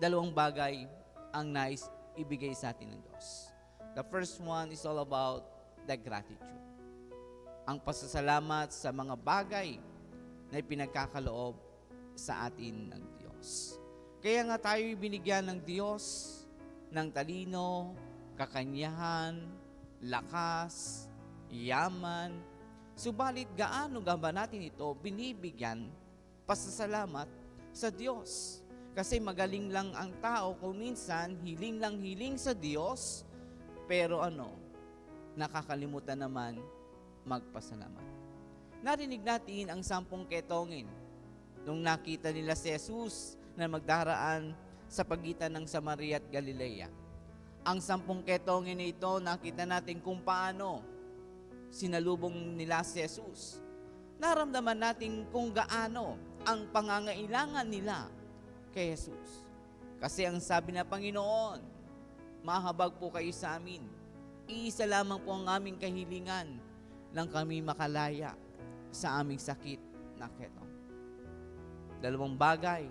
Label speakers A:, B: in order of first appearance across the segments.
A: dalawang bagay ang nais ibigay sa atin ng Diyos. The first one is all about the gratitude. Ang pasasalamat sa mga bagay na ipinagkakaloob sa atin ng Diyos. Kaya nga tayo binigyan ng Diyos ng talino, kakanyahan, lakas, yaman. Subalit gaano nga ba natin ito binibigyan pasasalamat sa Diyos? Kasi magaling lang ang tao kung minsan hiling lang hiling sa Diyos, pero ano, nakakalimutan naman magpasalamat. Narinig natin ang sampung ketongin nung nakita nila si Jesus na magdaraan sa pagitan ng Samaria at Galilea. Ang sampung ketongin na ito, nakita natin kung paano sinalubong nila si Jesus. Naramdaman natin kung gaano ang pangangailangan nila kay Jesus. Kasi ang sabi na Panginoon, mahabag po kayo sa amin. Iisa lamang po ang aming kahilingan lang kami makalaya sa aming sakit na ketong. Dalawang bagay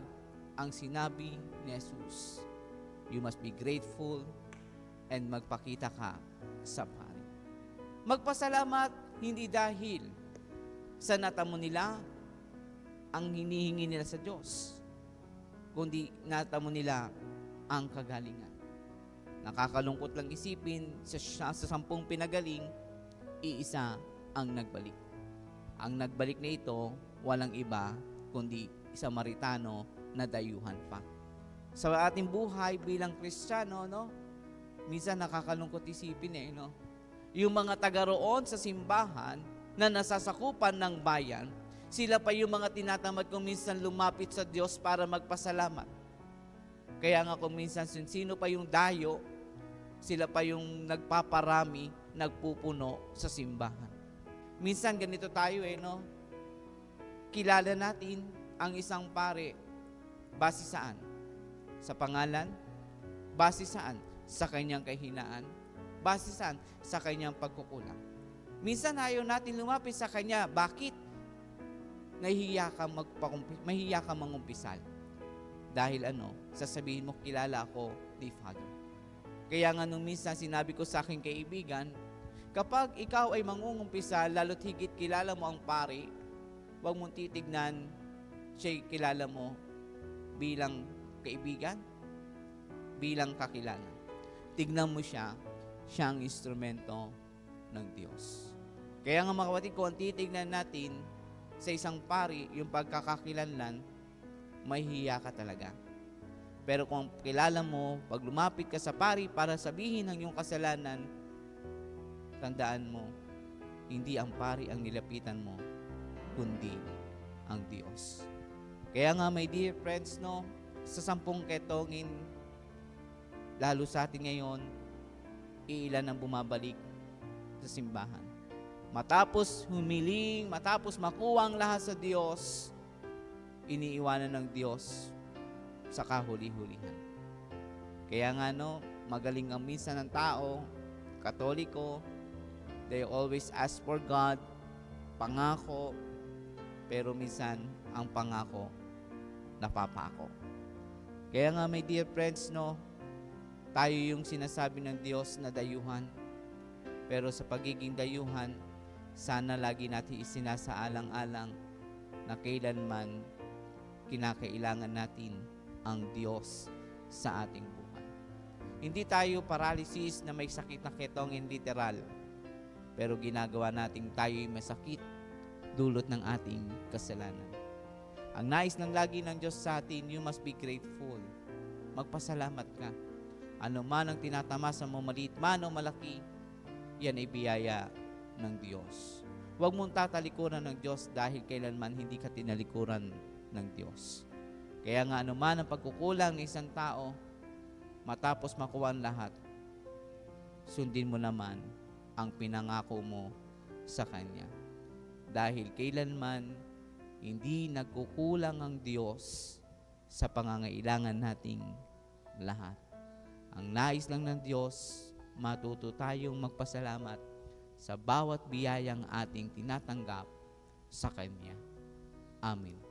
A: ang sinabi ni Jesus. You must be grateful and magpakita ka sa pari. Magpasalamat hindi dahil sa natamo nila ang hinihingi nila sa Diyos, kundi natamo nila ang kagalingan. Nakakalungkot lang isipin sa, sa sampung pinagaling, iisa ang nagbalik. Ang nagbalik na ito, walang iba, kundi Samaritano na dayuhan pa. Sa ating buhay bilang Kristiyano, no? Minsan nakakalungkot isipin eh, no? Yung mga taga roon sa simbahan na nasasakupan ng bayan, sila pa yung mga tinatamad kung minsan lumapit sa Diyos para magpasalamat. Kaya nga kung minsan sino pa yung dayo, sila pa yung nagpaparami, nagpupuno sa simbahan. Minsan ganito tayo eh, no? Kilala natin ang isang pare base saan? Sa pangalan? Base saan? Sa kanyang kahinaan? Base saan? Sa kanyang pagkukulang. Minsan ayaw natin lumapit sa kanya. Bakit? Nahihiya ka, magpakumpi- mahihiya ka mangumpisal. Dahil ano, sasabihin mo, kilala ako, the Father. Kaya nga nung minsan sinabi ko sa aking kaibigan, kapag ikaw ay mangungumpisal, lalo't higit kilala mo ang pari, huwag mong titignan siya'y kilala mo bilang kaibigan, bilang kakilala. Tignan mo siya, siya ang instrumento ng Diyos. Kaya nga mga kapatid, kung titignan natin sa isang pari, yung pagkakakilanlan, mahihiya ka talaga. Pero kung kilala mo, pag lumapit ka sa pari para sabihin ang iyong kasalanan, tandaan mo, hindi ang pari ang nilapitan mo, kundi ang Diyos. Kaya nga, my dear friends, no, sa sampung ketongin, lalo sa atin ngayon, iilan ang bumabalik sa simbahan. Matapos humiling, matapos makuha ang lahat sa Diyos, iniiwanan ng Diyos sa kahuli-hulihan. Kaya nga no, magaling ang minsan ng tao, katoliko, they always ask for God, pangako, pero minsan ang pangako napapako. Kaya nga my dear friends, no, tayo yung sinasabi ng Diyos na dayuhan. Pero sa pagiging dayuhan, sana lagi natin isinasaalang-alang na kailanman kinakailangan natin ang Diyos sa ating buhay. Hindi tayo paralysis na may sakit na ketongin literal. Pero ginagawa nating tayo'y masakit dulot ng ating kasalanan. Ang nais ng lagi ng Diyos sa atin, you must be grateful. Magpasalamat ka. Ano man ang tinatamasa mo, maliit man o malaki, yan ay biyaya ng Diyos. Huwag mong tatalikuran ng Diyos dahil kailanman hindi ka tinalikuran ng Diyos. Kaya nga ano man ang pagkukulang ng isang tao, matapos makuha ang lahat, sundin mo naman ang pinangako mo sa Kanya. Dahil kailanman hindi nagkukulang ang Diyos sa pangangailangan nating lahat. Ang nais lang ng Diyos, matuto tayong magpasalamat sa bawat biyayang ating tinatanggap sa Kanya. Amen.